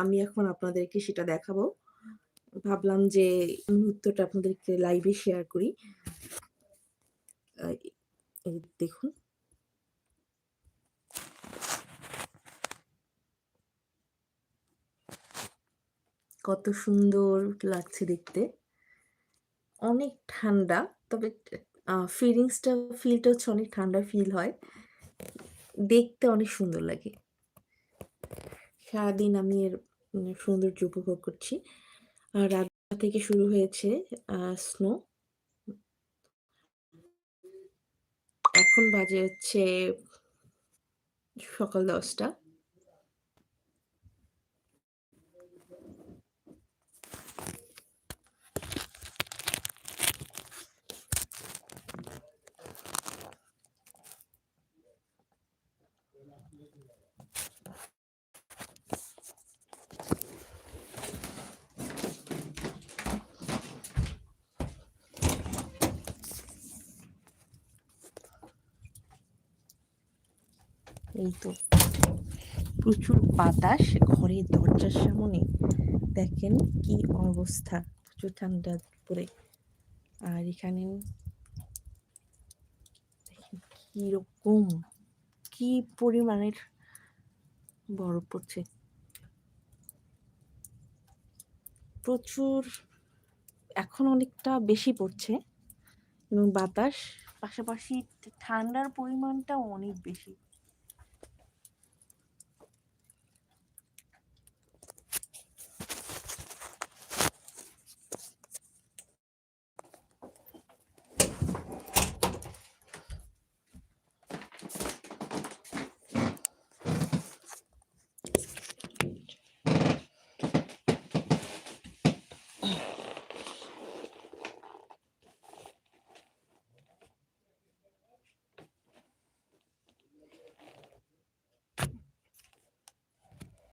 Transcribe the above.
আমি এখন আপনাদেরকে সেটা দেখাবো। ভাবলাম যে মুহূর্তটা আপনাদেরকে লাইভে শেয়ার করি। দেখুন। কত সুন্দর লাগছে দেখতে। অনেক ঠান্ডা। তবে ফিলিংসটা ফিলটা হচ্ছে অনেক ঠান্ডা ফিল হয়। দেখতে অনেক সুন্দর লাগে। সারাদিন আমি এর সৌন্দর্য উপভোগ করছি। আর রাত থেকে শুরু হয়েছে স্নো। এখন বাজে হচ্ছে সকাল ১০টা। এই তো। প্রচুর বাতাস ঘরের দরজার সামনে। দেখেন কি অবস্থা, প্রচুর ঠান্ডা পড়ে। আর এখানে কীরকম, কি পরিমাণের বরফ পড়ছে। প্রচুর, এখন অনেকটা বেশি পড়ছে এবং বাতাস, পাশাপাশি ঠান্ডার পরিমাণটাও অনেক বেশি।